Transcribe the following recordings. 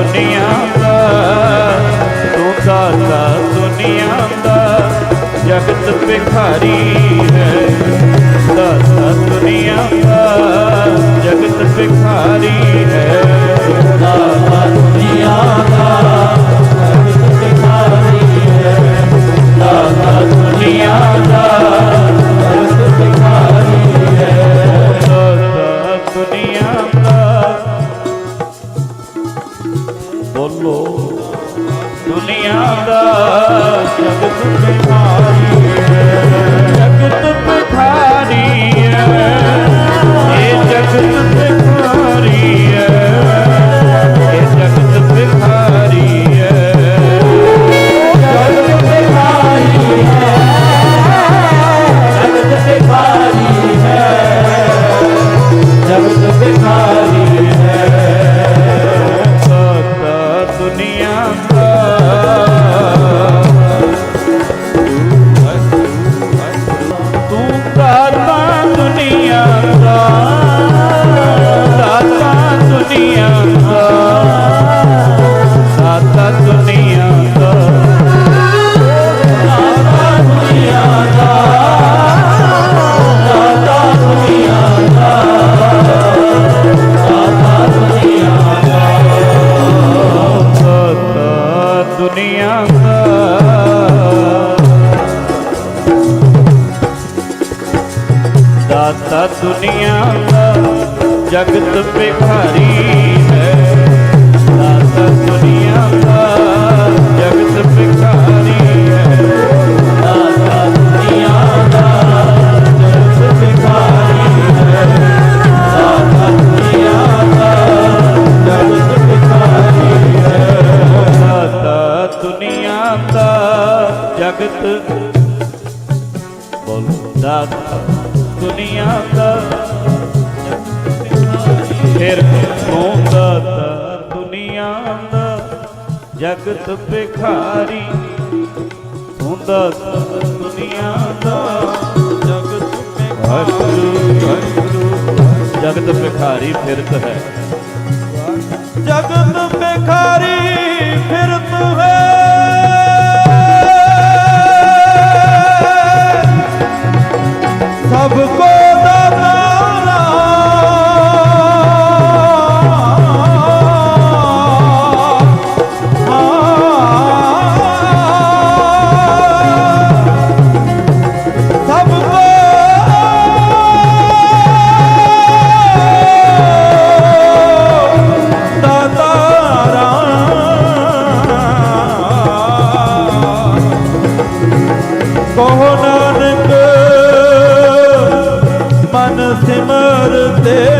ਦੁਨੀਆ ਦਾ ਤੂੰ ਦਾਤਾ ਦੁਨੀਆ ਦਾ ਜਗਤ ਭਿਖਾਰੀ ਹੈ। ਦਾਤਾ ਦੁਨੀਆ ਦਾ ਜਗਤ ਵਿਖਾਰੀ ਜਗਤ ਭਿਖਾਰੀ ਹੁੰਦਾ ਦੁਨੀਆ ਦਾ। ਜਗਤ ਭਿਖਾਰੀ ਜਗਤ ਭਿਖਾਰੀ ਫਿਰਤ ਹੈ। ਜਗਤ ਭਿਖਾਰੀ ਫਿਰਤ ਹੈ। करते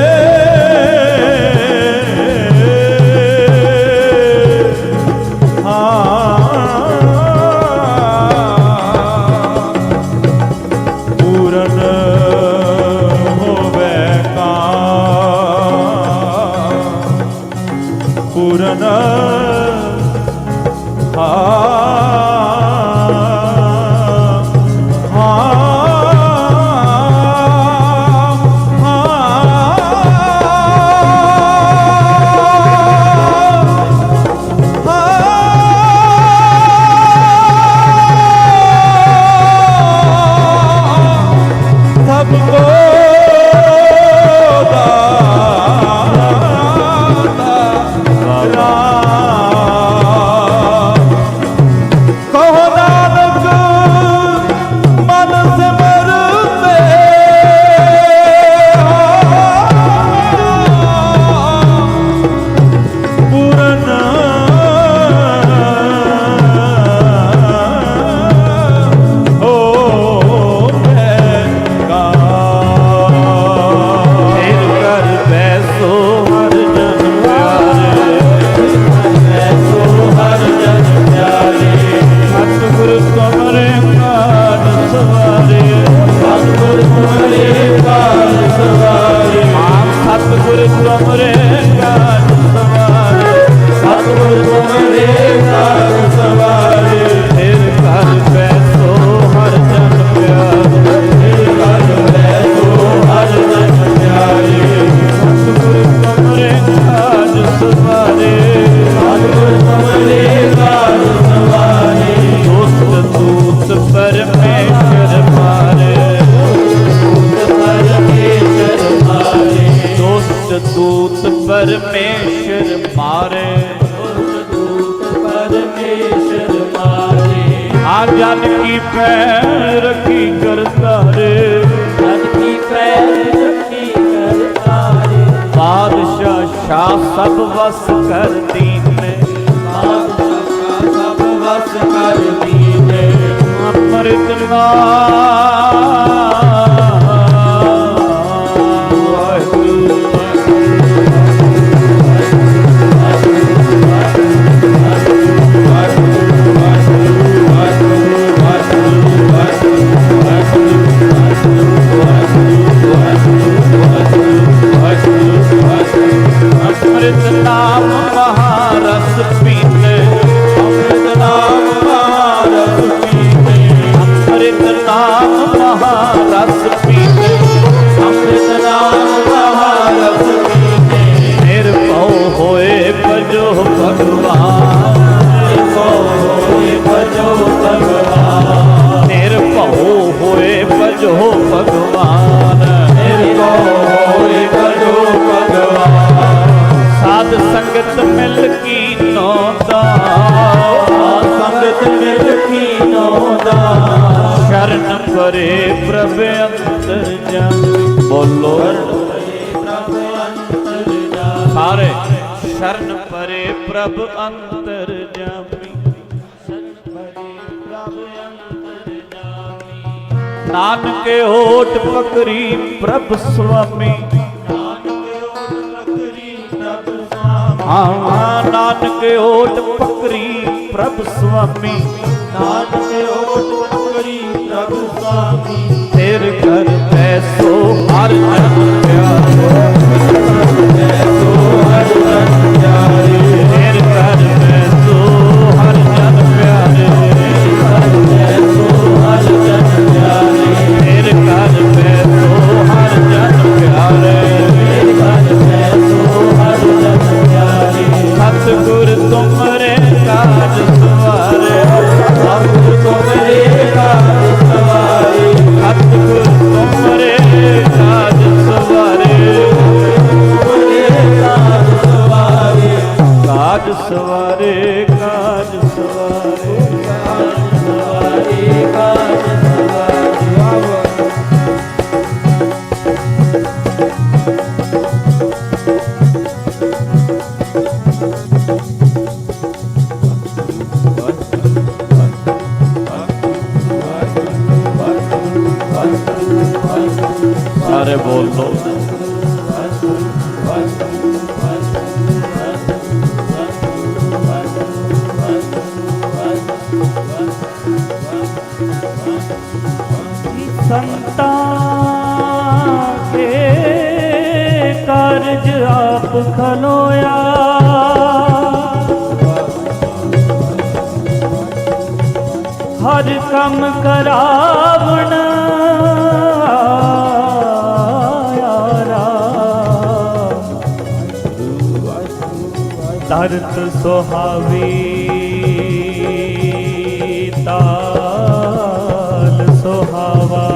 ਸਭ ਵਸ ਕਰ ਦੀਨ ਆਪ ਸਭ ਵਸ ਕਰ ਦੀਨ ਅਮਰ ਪ੍ਰਭ ਅੰਤਰ ਜਾਮੀ ਸਰਨ ਭਰੇ ਪ੍ਰਭ ਅੰਤਰ ਜਾਮੀ ਨਾਨਕੇ ਹੋਠ ਪਕਰੀ ਪ੍ਰਭ ਸੁਆਮੀ। ਆਵਾ ਨਾਨਕ ਓਟ ਪਕਰੀ ਪ੍ਰਭ ਸੁਆਮੀ। ਨਾਨਕ ਓਟ ਪਕਰੀ ਪ੍ਰਭ ਸੁਆਮੀ ਤੇਰ ਘਰ ਤੈ ਸਾਰੇ ਬੋਲ ਦੋ। ਸੰਤਾਂ ਕੇ ਕਾਰਜ ਆਪ ਖਲੋਇਆ। ਹਰ ਕੰਮ ਕਰਾਵਣ। ਤਰਤ ਸੁਹਾਵੀ ਤਾਲ ਸੁਹਾਵਾ।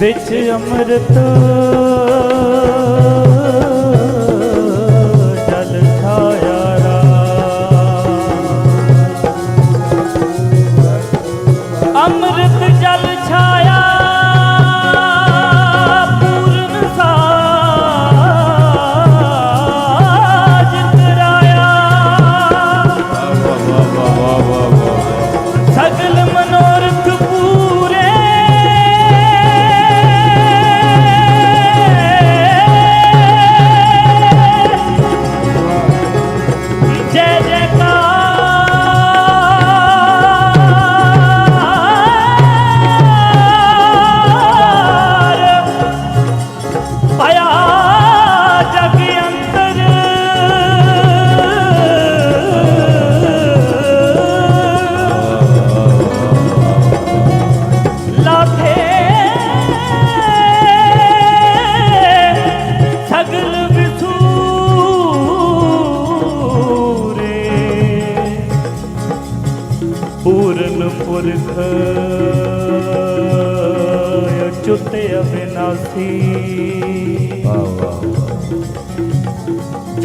ਵਿੱਚ ਅੰਮ੍ਰਿਤ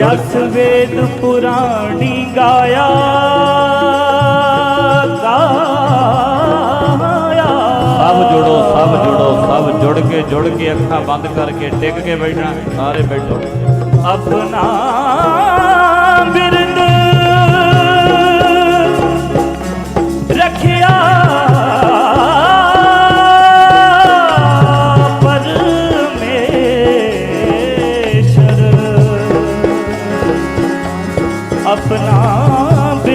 ਦਸ ਵੇਦ ਪੁਰਾਣੀ ਗਾਇਆ ਗਾਇਆ। ਸਭ ਜੁੜੋ ਸਭ ਜੁੜੋ ਸਭ ਜੁੜ ਕੇ ਜੁੜ ਕੇ ਅੱਖਾਂ ਬੰਦ ਕਰਕੇ ਟਿਕ ਕੇ ਬੈਠਣਾ ਸਾਰੇ ਬੈਠੋ। ਆਪਣਾ ਬਿਰ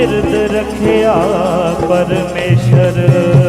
ਬਿਰਦ ਰਖਿਆ ਪਰਮੇਸ਼ਰ।